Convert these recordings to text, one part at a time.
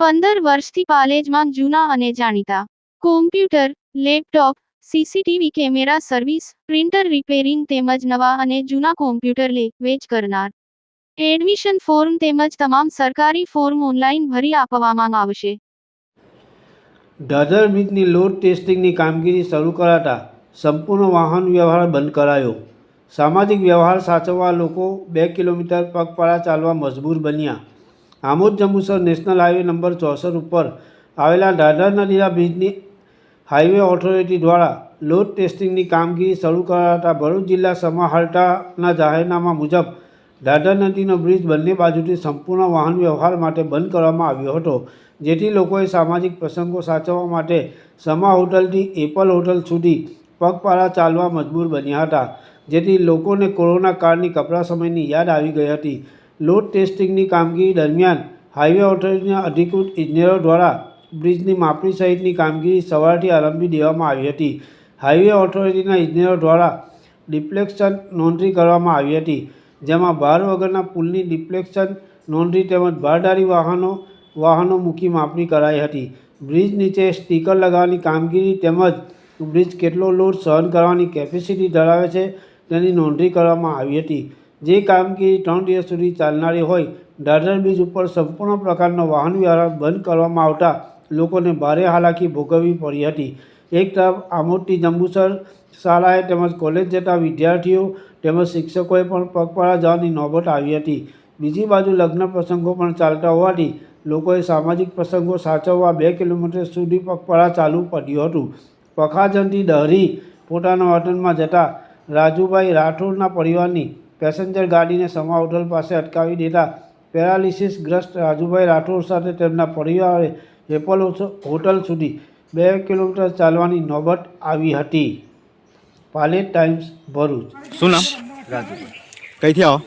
પંદર વર્ષથી પાલેજમાં જૂના અને જાણીતા. Computer laptop CCTV camera service printer repairing તેમજ નવા અને જૂના કોમ્પ્યુટર લે, વેચ કરનાર. એડમિશન ફોર્મ તેમજ તમામ સરકારી ફોર્મ ઓનલાઈન ભરી આપવામાં આવશે. દાદર બ્રિજની લોડ ટેસ્ટિંગની કામગીરી શરૂ કરાતા સંપૂર્ણ વાહન વ્યવહાર બંધ કરાયો. સામાજિક વ્યવહાર સાચવવા લોકો બે કિલોમીટર પગપાળા ચાલવા મજબૂર બન્યા. Amod Jambusar national highway number ચોસઠ ઉપર આવેલા દાદર નદીના બ્રિજની હાઈવે ઓથોરિટી દ્વારા લોડ ટેસ્ટિંગની કામગીરી શરૂ કરાતા ભરૂચ જિલ્લા સમાહર્તાના જાહેરનામા મુજબ દાદર નદીનો બ્રિજ બંને બાજુથી સંપૂર્ણ વાહન વ્યવહાર માટે બંધ કરવામાં આવ્યો હતો, જેથી લોકોએ સામાજિક પ્રસંગો સાચવવા માટે સમા હોટલથી એપલ હોટલ સુધી પગપાળા ચાલવા મજબૂર બન્યા હતા, જેથી લોકોને કોરોના કાળની કપરા સમયની યાદ આવી ગઈ હતી. લોડ ટેસ્ટિંગની કામગીરી દરમિયાન હાઇવે ઓથોરિટીના અધિકૃત ઇજનેરો દ્વારા બ્રિજની માપણી સહિતની કામગીરી સવારથી આરંભી દેવામાં આવી હતી. હાઇવે ઓથોરિટીના ઇજનેરો દ્વારા ડિપ્લેક્શન નોંધણી કરવામાં આવી હતી, જેમાં ભાર વગરના પુલની ડિપ્લેક્શન નોંધણી તેમજ ભારદારી વાહનો વાહનો મૂકી માપણી કરાઈ હતી. બ્રિજ નીચે સ્ટીકર લગાવવાની કામગીરી તેમજ બ્રિજ કેટલો લોડ સહન કરવાની કેપેસિટી ધરાવે છે તેની નોંધણી કરવામાં આવી હતી. જે કામગીરી ત્રણ દિવસ સુધી ચાલનારી હોય દાદર બ્રિજ ઉપર સંપૂર્ણ પ્રકારનો વાહન વ્યવહાર બંધ કરવામાં આવતા લોકોને ભારે હાલાકી ભોગવવી પડી હતી. એક તરફ, આમોદથી જંબુસર શાળાએ તેમજ કોલેજ જતા વિદ્યાર્થીઓ તેમજ શિક્ષકોએ પણ પગપાળા જવાની નોબત આવી હતી. બીજી બાજુ, લગ્ન પ્રસંગો પણ ચાલતા હોવાથી લોકોએ સામાજિક પ્રસંગો સાચવવા બે કિલોમીટર સુધી પગપાળા ચાલવું પડ્યું હતું. પખાજનથી દહરી પોતાના વતનમાં જતા રાજુભાઈ રાઠોડના પરિવારની પેસેન્જર ગાડીને સમા હોટલ પાસે અટકાવી દેતા પેરાલિસિસગ્રસ્ત રાજુભાઈ રાઠોડ સાથે તેમના પરિવારે એપલ હોટલ સુધી બે કિલોમીટર ચાલવાની નોબત આવી હતી. પાલેટ ટાઈમ્સ ભરૂચ. શું નામ? રાજુભાઈ. કઈથી આવો?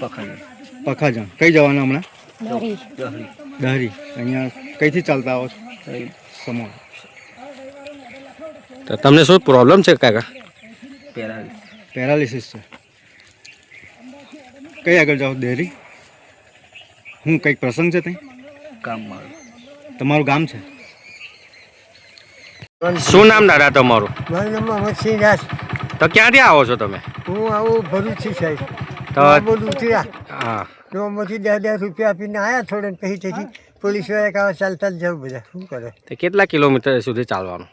પખાડી પખાજણ. કઈ જવાના હમણાં? દહરી. અહીંયા કઈથી ચાલતા આવો છો? સમો તો તમને શું પ્રોબ્લેમ છે કાકા? પેરાલીસ પેરાલિસિસ છે. કઈ આગળ જાઓ દેરી હું કંઈક પ્રસંગ છે ત્યાં? કામ મારું તમારું ગામ છે? શું નામ દાદા તમારું? મારું નામ અમરસિંહ દાસ તો ક્યાંથી આવો છો તમે? હું આવું ભરૂચથી સાહેબ. તો બોલું ઉતર્યા. હા. નોમાંથી દસ દસ રૂપિયા આપીને આવ્યા થોડે પછી તેથી પોલીસવાળા કહે ચાલતા જ જવું બધા. શું કરે? તે કેટલા કિલોમીટર સુધી ચાલવાનું?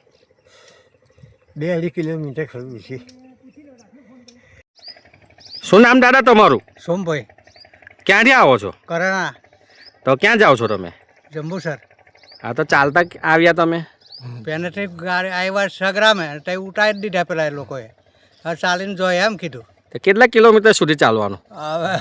બે અઢી કિલોમીટર ખરું છે. શું નામ દાદા તમારું? સોમભાઈ. ક્યાંથી આવો છો? કરાણા. તો ક્યાં જાઓ છો તમે? જંબુસર. હા તો ચાલતા આવ્યા તમે? પેનેથી ગાડી આવ્યા સગરામે તે ઉતારી જ દીધા પેલા એ લોકોએ. હવે ચાલીને જોઈએ એમ કીધું. તો કેટલા કિલોમીટર સુધી ચાલવાનું? હવે